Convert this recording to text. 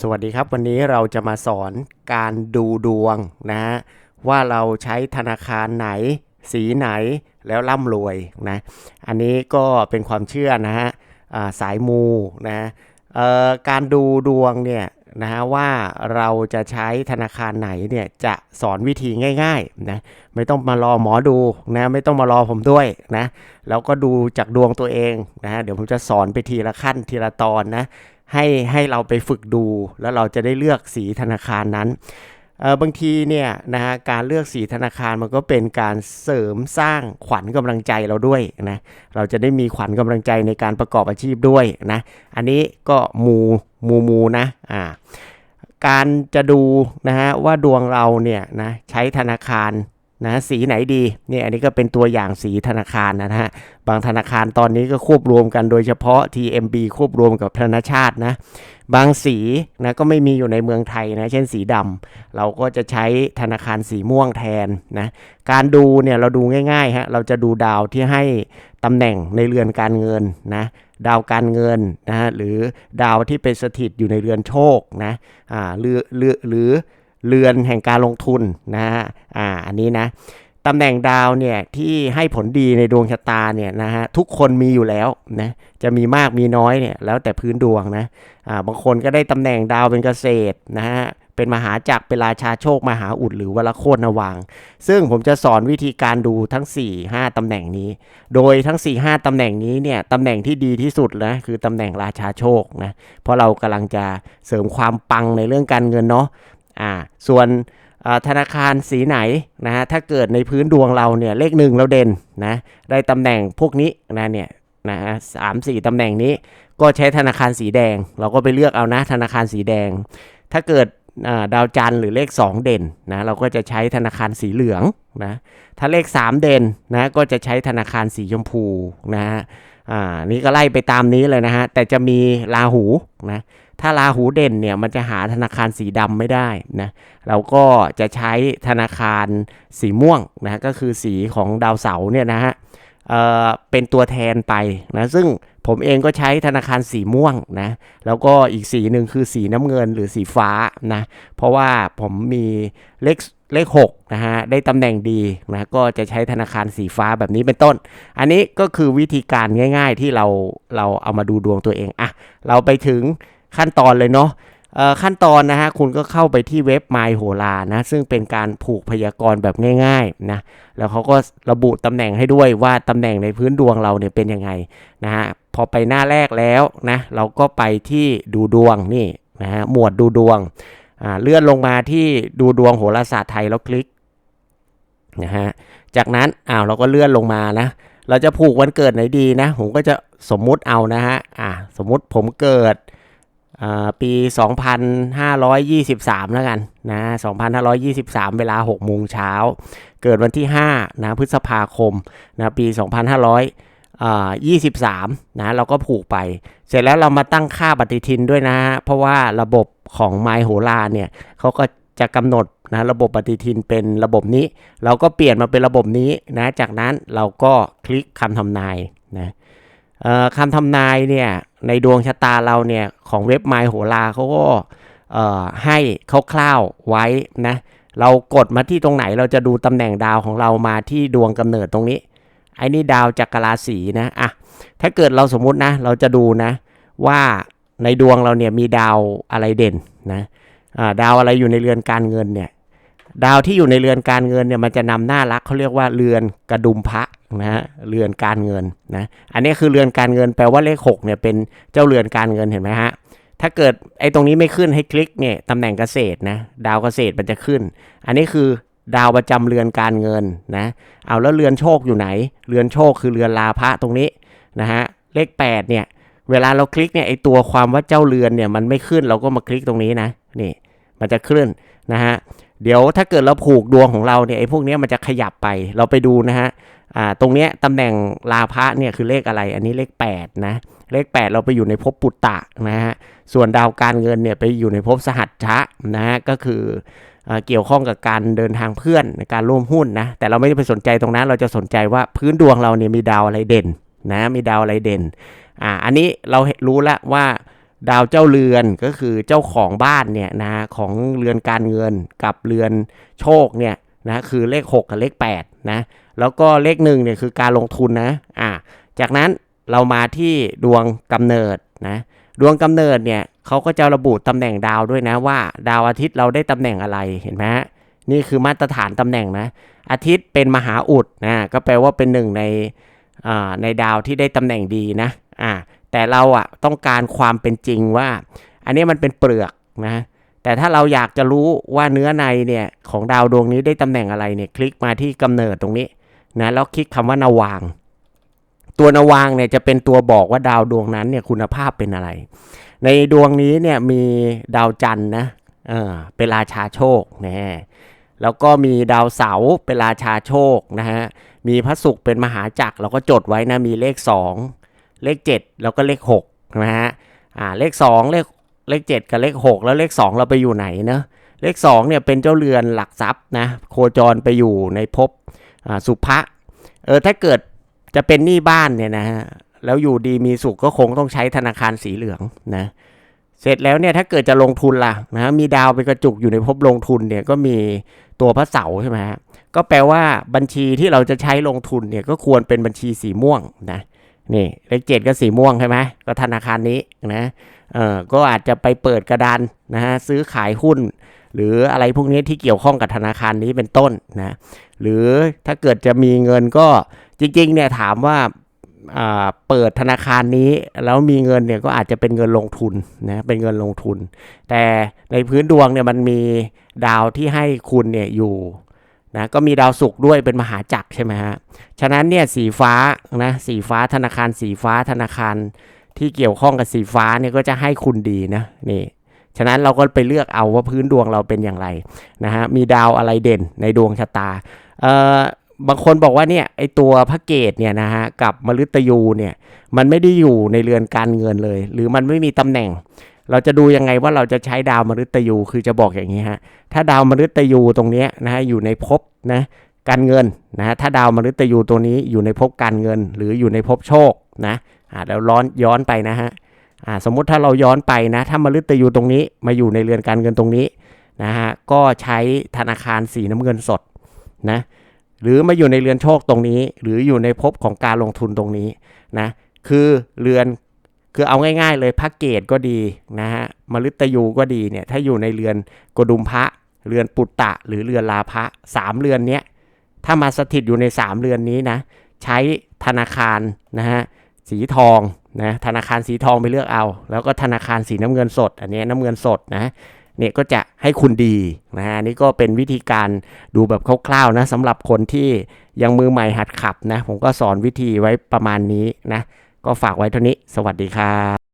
สวัสดีครับวันนี้เราจะมาสอนการดูดวงนะฮะว่าเราใช้ธนาคารไหน สีไหนแล้วร่ำรวยนะอันนี้ก็เป็นความเชื่อนะฮะสายมูนะการดูดวงเนี่ยนะฮะว่าเราจะใช้ธนาคารไหนเนี่ยจะสอนวิธีง่ายๆนะไม่ต้องมารอหมอดูนะไม่ต้องมารอผมด้วยนะแล้วก็ดูจากดวงตัวเองนะฮะเดี๋ยวผมจะสอนไปทีละขั้นทีละตอนนะ ให้ให้เราไปฝึกดู แล้วเราจะได้เลือกสีธนาคารนั้นเออบางทีเนี่ยนะฮะการเลือกสีธนาคารมันก็เป็นการเสริมสร้างขวัญกำลังใจเราด้วยนะเราจะได้มีขวัญกำลังใจในการประกอบอาชีพด้วยนะอันนี้ก็มูมูมูนะอ่าการจะดูนะฮะว่าดวงเราเนี่ยนะใช้ธนาคาร นะสีไหนดีเนี่ยอันนี้ก็เป็นตัวอย่างสีธนาคารนะฮะบางธนาคารตอนนี้ก็ควบรวมกันโดยเฉพาะ TMB ควบรวมกับธนาชาตินะบางสีนะก็ไม่มีอยู่ในเมืองไทยนะเช่นสีดำเราก็จะใช้ธนาคารสีม่วงแทนนะการดูเนี่ยเราดูง่ายๆฮะเราจะดูดาวที่ให้ตำแหน่งในเรือนการเงินนะดาวการเงินนะฮะหรือดาวที่เป็นสถิตอยู่ในเรือนโชคนะอ่าหรือหรือหรือ เรือนแห่งการลงทุนนะฮะอ่าอันนี้นะตำแหน่งดาวเนี่ยที่ให้ผลดีในดวงชะตาเนี่ยนะฮะทุกคนมีอยู่แล้วนะจะมีมากมีน้อยเนี่ยแล้วแต่พื้นดวงนะอ่าบางคนก็ได้ตำแหน่งดาวเป็นเกษตรนะฮะเป็นมหาจักรเป็นราชาโชค มหาอุดหรือวรโคตรนวัง ซึ่งผมจะสอนวิธีการดูทั้ง 4 5 ตำแหน่งนี้ โดยทั้ง 4 5 ตำแหน่งนี้เนี่ยตำแหน่งที่ดีที่สุดนะคือตำแหน่งราชาโชคนะเพราะเรากำลังจะเสริมความปังในเรื่องการเงินเนาะ อ่าส่วนธนาคารสีไหนนะฮะถ้าเกิดในพื้นดวงเราเนี่ยเลขหนึ่งเราเด่นนะได้ตำแหน่งพวกนี้นะเนี่ยนะฮะสามสี่ตำแหน่งนี้ก็ใช้ธนาคารสีแดง เราก็ไปเลือกเอานะธนาคารสีแดง ถ้าเกิดาดาวจันทร์หรือเลข 2 เด่นนะเราก็จะใช้ธนาคารสีเหลืองนะถ้าเลข 3 เด่นนะก็จะใช้ธนาคารสีชมพูนะฮะอ่านี่ก็ไล่ไปตามนี้เลยนะฮะแต่จะมีราหูนะ ถ้าราหูเด่นเนี่ยมันจะหาธนาคารสีดำไม่ได้นะเราก็จะใช้ธนาคารสีม่วงนะก็คือสีของดาวเสาร์เนี่ยนะฮะเเป็นตัวแทนไปนะซึ่งผมเองก็ใช้ธนาคารสีม่วงนะแล้วก็อีกสีหนึ่งคือสีน้ำเงินหรือสีฟ้านะเพราะว่าผมมีเลขเลข6นะฮะได้ตำแหน่งดีนะก็จะใช้ธนาคารสีฟ้าแบบนี้เป็นต้น อันนี้ก็คือวิธีการง่าย ๆ ที่เราเราเอามาดูดวงตัวเองอะเราไปถึง ขั้นตอนเลยเนาะขั้นตอนนะฮะคุณก็เข้าไปที่เว็บ My โหรานะซึ่งเป็นการผูกพยากรณ์แบบง่ายๆนะแล้วเขาก็ระบุตำแหน่งให้ด้วยว่าตำแหน่งในพื้นดวงเราเนี่ยเป็นยังไงนะฮะพอไปหน้าแรกแล้วนะเราก็ไปที่ดูดวงนี่นะฮะหมวดดูดวงเลื่อนลงมาที่ดูดวงโหราศาสตร์ไทยแล้วคลิกนะฮะจากนั้นอ้าวเราก็เลื่อนลงมานะเราจะผูกวันเกิดไหนดีนะ ผมก็จะสมมุติเอานะฮะอ่าสมมุติผมเกิด ปี 2523 แล้วกันนะ2523 เวลา6โมงเช้า เกิดวันที่5นะพฤษภาคมนะปี 2523 นะเราก็ผูกไป เสร็จแล้วเรามาตั้งค่าปฏิทินด้วยนะฮะเพราะว่าระบบของ My โหราเนี่ยเขาก็จะกำหนดนะระบบปฏิทินเป็นระบบนี้ เราก็เปลี่ยนมาเป็นระบบนี้นะจากนั้นเราก็คลิกคำทำนายนะคำทำนายเนี่ย ในดวงชะตาเราเนี่ยของเว็บไมโหราเขาก็ให้คร่าวๆไว้นะเรากดมาที่ตรงไหนเราจะดูตำแหน่งดาวของเรามาที่ดวงกำเนิดตรงนี้ไอ้นี่ดาวจักรราศีนะอะถ้าเกิดเราสมมุตินะ เราจะดูนะ ว่าในดวงเราเนี่ยมีดาวอะไรเด่นนะอ่าดาวอะไรอยู่ในเรือนการเงินเนี่ย ดาวที่อยู่ในเรือนการเงินเนี่ยมันจะนำหน้ารักเขาเรียกว่าเรือนกระดุมพระ นะฮะเรือนการเงินนะอันนี้คือเรือนการเงินแปลว่าเลข6เนี่ยเป็นเจ้าเรือนการเงินเห็นไหมฮะถ้าเกิดไอ้ตรงนี้ไม่ขึ้นให้คลิกเนี่ยตำแหน่งเกษตรนะดาวเกษตรมันจะขึ้น อันนี้คือดาวประจำเรือนการเงินนะเอาแล้วเรือนโชคอยู่ไหน เรือนโชคคือเรือนลาภะตรงนี้นะฮะเลข8เนี่ยเวลาเราคลิกเนี่ยไอตัวความว่าเจ้าเรือนเนี่ยมันไม่ขึ้นเราก็มาคลิกตรงนี้นะนี่มันจะขึ้นนะฮะ เดี๋ยวถ้าเกิดเราผูกดวงของเราเนี่ยไอ้พวกนี้มันจะขยับไปเราไปดูนะฮะอ่าตรงเนี้ยตำแหน่งลาภะเนี่ยคือเลขอะไร อันนี้เลข 8 นะ เลข 8 เราไปอยู่ในภพปุตตะนะฮะส่วนดาวการเงินเนี่ยไปอยู่ในภพสหัชชะนะฮะก็คือเกี่ยวข้องกับการเดินทางเพื่อนในการร่วมหุ้นนะแต่เราไม่ได้ไปสนใจตรงนั้น เราจะสนใจว่าพื้นดวงเราเนี่ยมีดาวอะไรเด่นนะมีดาวอะไรเด่นอ่าอันนี้เรารู้แล้วว่า ดาวเจ้าเรือนก็คือเจ้าของบ้านเนี่ยนะของเรือนการเงินกับเรือนโชคเนี่ยนะคือเลข 6 กับเลข8นะแล้วก็เลข1เนี่ยคือการลงทุนนะอ่าจากนั้นเรามาที่ดวงกำเนิดนะดวงกำเนิดเนี่ยเขาก็จะระบุตำแหน่งดาวด้วยนะว่า ดาวอาทิตย์เราได้ตำแหน่งอะไรเห็นไหมฮะนี่คือมาตรฐานตำแหน่งนะอาทิตย์เป็นมหาอุดนะก็แปลว่าเป็นหนึ่งในอ่าในดาวที่ได้ตำแหน่งดีนะอ่า แต่เราอะต้องการความเป็นจริงว่า อันนี้มันเป็นเปลือกนะแต่ถ้าเราอยากจะรู้ว่าเนื้อในเนี่ยของดาวดวงนี้ได้ตำแหน่งอะไรเนี่ยคลิกมาที่กำเนิดตรงนี้นะแล้วคลิกคำว่านาวาง ตัวนาวางเนี่ยจะเป็นตัวบอกว่าดาวดวงนั้นเนี่ยคุณภาพเป็นอะไร ในดวงนี้เนี่ยมีดาวจันทร์นะเออเป็นราชาโชคนะแล้วก็มีดาวเสาเป็นราชาโชคนะฮะมีพระศุกร์เป็นมหาจักรเราก็จดไว้นะมีเลข 2 เลข 7 แล้วก็เลข6นะฮะอ่าเลข 2 เลขเลข 7 กับเลข 6 แล้วเลข 2 เราไปอยู่ไหนเนะเลข2เนี่ยเป็นเจ้าเรือนหลักทรัพย์นะโคจรไปอยู่ในภพอ่าสุภะเออถ้าเกิดจะเป็นหนี้บ้านเนี่ยนะฮะแล้วอยู่ดีมีสุขก็คงต้องใช้ธนาคารสีเหลืองนะเสร็จแล้วเนี่ยถ้าเกิดจะลงทุนล่ะนะมีดาวไปกระจุกอยู่ในภพลงทุนเนี่ยก็มีตัวพระเสาใช่ไหมฮะก็แปลว่าบัญชีที่เราจะใช้ลงทุนเนี่ยก็ควรเป็นบัญชีสีม่วงนะ นี่เลขเจ็ดก็สีม่วงใช่ไหมก็ธนาคารนี้นะเออก็อาจจะไปเปิดกระดานนะฮะซื้อขายหุ้น หรืออะไรพวกนี้ที่เกี่ยวข้องกับธนาคารนี้เป็นต้นนะหรือถ้าเกิดจะมีเงินก็จริงๆเนี่ยถามว่าอ่าเปิดธนาคารนี้แล้วมีเงินเนี่ยก็อาจจะเป็นเงินลงทุนนะเป็นเงินลงทุน แต่ในพื้นดวงเนี่ยมันมีดาวที่ให้คุณเนี่ยอยู่ นะก็มีดาวศุกร์ด้วยเป็นมหาจักรใช่ไหมฮะฉะนั้นเนี่ยสีฟ้านะสีฟ้าธนาคารสีฟ้าธนาคารที่เกี่ยวข้องกับสีฟ้าเนี่ยก็จะให้คุณดีนะนี่ฉะนั้นเราก็ไปเลือกเอาว่าพื้นดวงเราเป็นอย่างไรนะฮะมีดาวอะไรเด่นในดวงชะตาเอ่อบางคนบอกว่าเนี่ยไอตัวพระเกตเนี่ยนะฮะกับมฤตยูเนี่ยมันไม่ได้อยู่ในเรือนการเงินเลย หรือมันไม่มีตำแหน่ง เราจะดูยังไงว่าเราจะใช้ดาวมฤตยูคือจะบอกอย่างนี้ฮะถ้าดาวมฤตยูตรงนี้นะฮะอยู่ในภพนะการเงินนะถ้าดาวมฤตยูตัวนี้อยู่ในภพการเงิน หรืออยู่ในภพโชคนะอ่าเราร้อนย้อนไปนะฮะอ่าสมมุติถ้าเราย้อนไปนะถ้ามฤตยูตรงนี้มาอยู่ในเรือนการเงินตรงนี้นะฮะก็ใช้ธนาคารสีน้ำเงินสดนะหรือมาอยู่ในเรือนโชคตรงนี้ หรืออยู่ในภพของการลงทุนตรงนี้นะคือเรือน คือเอาง่ายๆเลยพระเกตก็ดีนะฮะมฤตยูก็ดีเนี่ย ถ้าอยู่ในเรือนกดุมพระ เรือนปุตตะ หรือเรือนลาภะสามเรือนเนี้ย ถ้ามาสถิตอยู่ใน3เรือนนี้นะ ใช้ธนาคารนะฮะสีทองนะธนาคารสีทองไปเลือกเอา แล้วก็ธนาคารสีน้ำเงินสด อันนี้น้ำเงินสดนะเนี่ยก็จะให้คุณดีนะฮะนี่ก็เป็นวิธีการดูแบบคร่าวๆนะสำหรับคนที่ยังมือใหม่หัดขับนะ ผมก็สอนวิธีไว้ประมาณนี้นะ ก็ฝากไว้เท่านี้ สวัสดีครับ